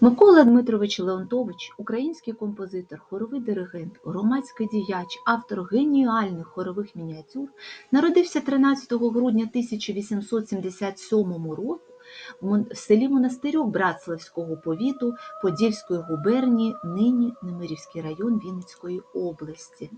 Микола Дмитрович Леонтович – український композитор, хоровий диригент, громадський діяч, автор геніальних хорових мініатюр, народився 13 грудня 1877 року в селі Монастирьок Братславського повіту Подільської губернії, нині Немирівський район Вінницької області.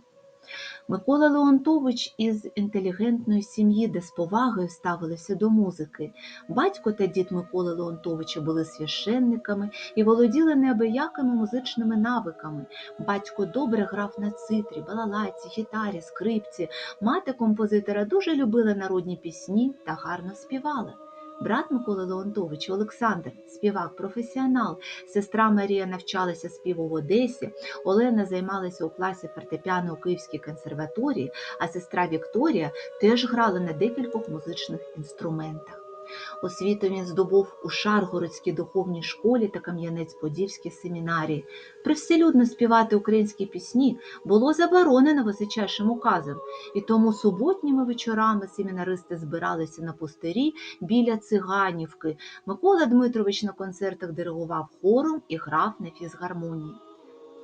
Микола Леонтович із інтелігентної сім'ї, де з повагою ставилися до музики. Батько та дід Миколи Леонтовича були священниками і володіли неабиякими музичними навиками. Батько добре грав на цитрі, балалайці, гітарі, скрипці. Мати композитора дуже любила народні пісні та гарно співала. Брат Миколи Леонтович Олександр, співак, професіонал. Сестра Марія навчалася співу в Одесі. Олена займалася у класі фортепіано у Київській консерваторії, а сестра Вікторія теж грала на декількох музичних інструментах. Освіту він здобув у Шаргородській духовній школі та Кам'янець-Подільській семінарії. Привселюдно співати українські пісні було заборонено височайшим указом, і тому суботніми вечорами семінаристи збиралися на пустирі біля Циганівки. Микола Дмитрович на концертах диригував хором і грав на фізгармонії.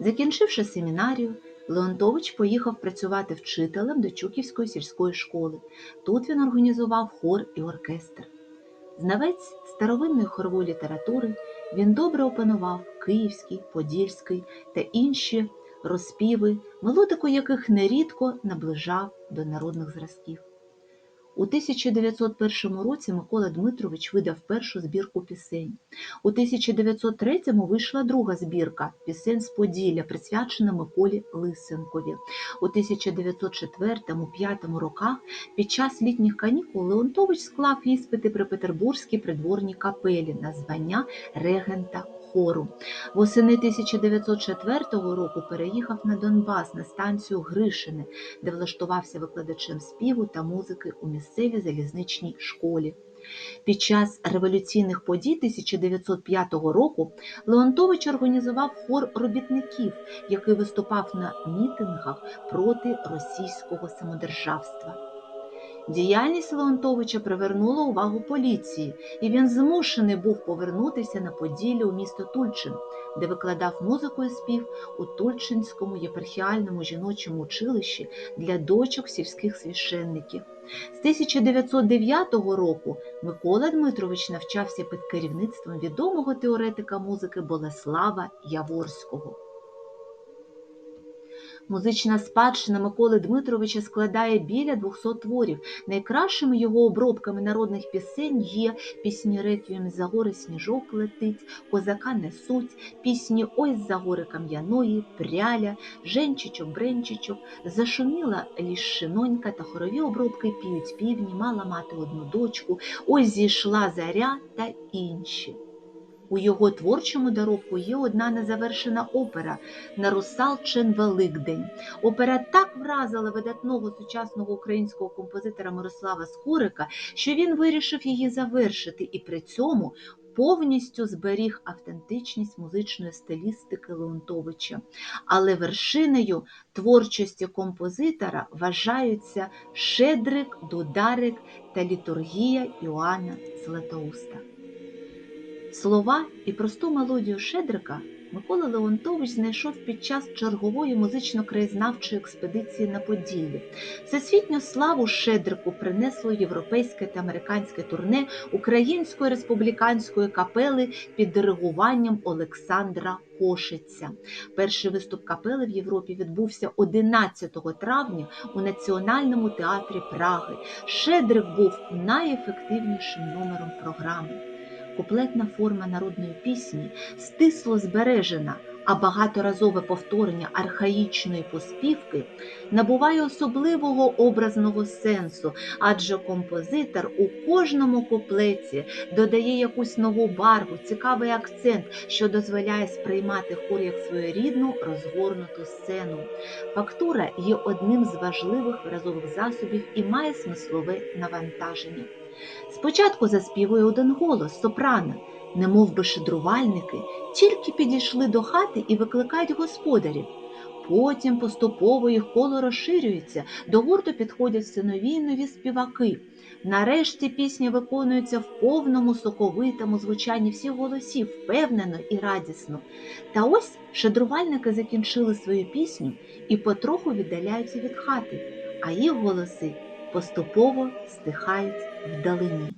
Закінчивши семінарію, Леонтович поїхав працювати вчителем до Чуківської сільської школи. Тут він організував хор і оркестр. Знавець старовинної хорової літератури, він добре опанував київський, подільський та інші розпіви, мелодику яких нерідко наближав до народних зразків. У 1901 році Микола Дмитрович видав першу збірку пісень. У 1903 вийшла друга збірка пісень з Поділля, присвячена Миколі Лисенкові. У 1904-1905 роках під час літніх канікул Леонтович склав іспити при Петербурзькій придворній капелі на звання регента хору. Восени 1904 року переїхав на Донбас на станцію Гришине, де влаштувався викладачем співу та музики у місцевій залізничній школі. Під час революційних подій 1905 року Леонтович організував хор робітників, який виступав на мітингах проти російського самодержавства. Діяльність Леонтовича привернула увагу поліції, і він змушений був повернутися на Поділля у місто Тульчин, де викладав музику і спів у Тульчинському єпархіальному жіночому училищі для дочок сільських священників. З 1909 року Микола Дмитрович навчався під керівництвом відомого теоретика музики Болеслава Яворського. Музична спадщина Миколи Дмитровича складає біля 200 творів. Найкращими його обробками народних пісень є пісні реквієм за гори сніжок летить, козака несуть, пісні Ой за гори кам'яної, пряля, женчичок, бренчичок, зашуміла ліщинонька та хорові обробки піють півні, мала мати одну дочку, ось зійшла заря та інші. У його творчому доробку є одна незавершена опера на Русалчин Великдень. Опера так вразила видатного сучасного українського композитора Мирослава Скорика, що він вирішив її завершити і при цьому повністю зберіг автентичність музичної стилістики Леонтовича. Але вершиною творчості композитора вважаються Шедрик, Дударик та літургія Іоанна Златоуста. Слова і просту мелодію Шедрика Микола Леонтович знайшов під час чергової музично-краєзнавчої експедиції на Поділлі. Всесвітню славу Шедрику принесло європейське та американське турне Української республіканської капели під диригуванням Олександра Кошиця. Перший виступ капели в Європі відбувся 11 травня у Національному театрі Праги. Шедрик був найефективнішим номером програми. Куплетна форма народної пісні стисло збережена, а багаторазове повторення архаїчної поспівки набуває особливого образного сенсу, адже композитор у кожному куплеті додає якусь нову барву, цікавий акцент, що дозволяє сприймати хор як своєрідну розгорнуту сцену. Фактура є одним з важливих виразових засобів і має смислове навантаження. Спочатку заспівує один голос сопрано, немов би шедрувальники, тільки підійшли до хати і викликають господарів. Потім поступово їх коло розширюється, до гурту підходять все нові й нові співаки. Нарешті пісня виконується в повному соковитому звучанні всіх голосів, впевнено і радісно. Та ось шедрувальники закінчили свою пісню і потроху віддаляються від хати, а їх голоси поступово стихають вдалині.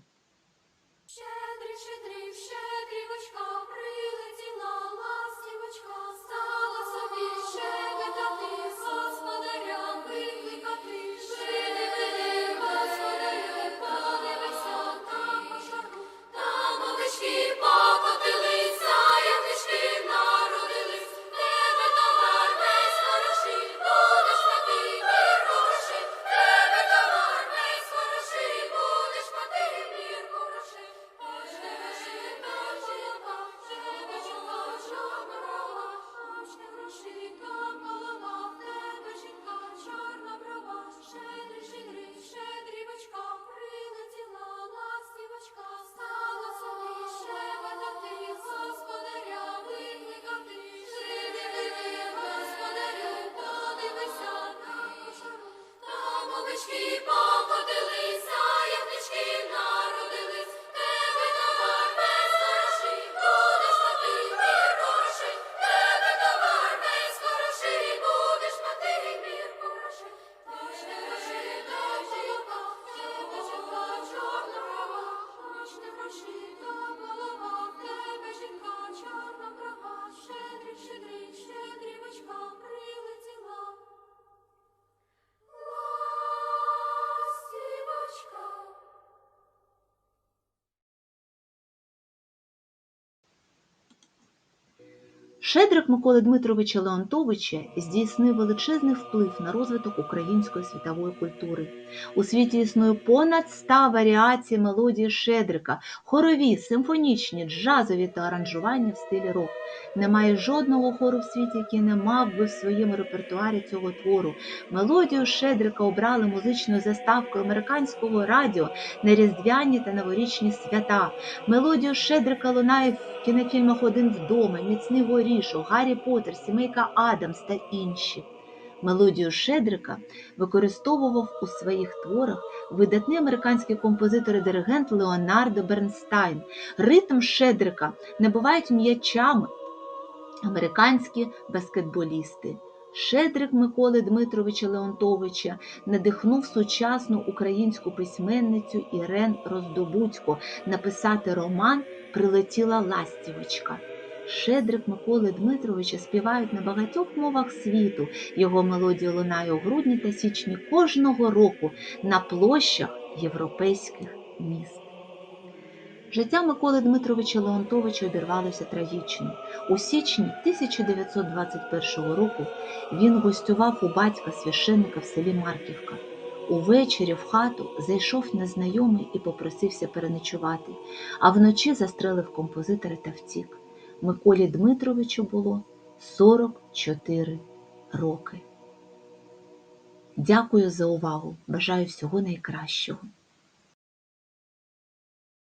Шедрик Миколи Дмитровича Леонтовича здійснив величезний вплив на розвиток української світової культури. У світі існує понад ста варіацій мелодії Шедрика, хорові, симфонічні, джазові та аранжування в стилі рок. Немає жодного хору в світі, який не мав би в своєму репертуарі цього твору. Мелодію Шедрика обрали музичною заставкою американського радіо на різдвяні та новорічні свята. Мелодію Шедрика лунає в кінофільмах Один вдома, Міцний горішок, Гаррі Поттер, Сімейка Адамс та інші. Мелодію Шедрика використовував у своїх творах видатний американський композитор і диригент Леонардо Бернстайн. Ритм Шедрика набувають м'ячами американські баскетболісти. Шедрик Миколи Дмитровича Леонтовича надихнув сучасну українську письменницю Ірен Роздобудько написати роман Прилетіла ластівочка. Шедрик Миколи Дмитровича співають на багатьох мовах світу. Його мелодія лунає у грудні та січні кожного року на площах європейських міст. Життя Миколи Дмитровича Леонтовича обірвалося трагічно. У січні 1921 року він гостював у батька священника в селі Марківка. Увечері в хату зайшов незнайомий і попросився переночувати, а вночі застрелив композитора та втік. Миколі Дмитровичу було 44 роки. Дякую за увагу. Бажаю всього найкращого.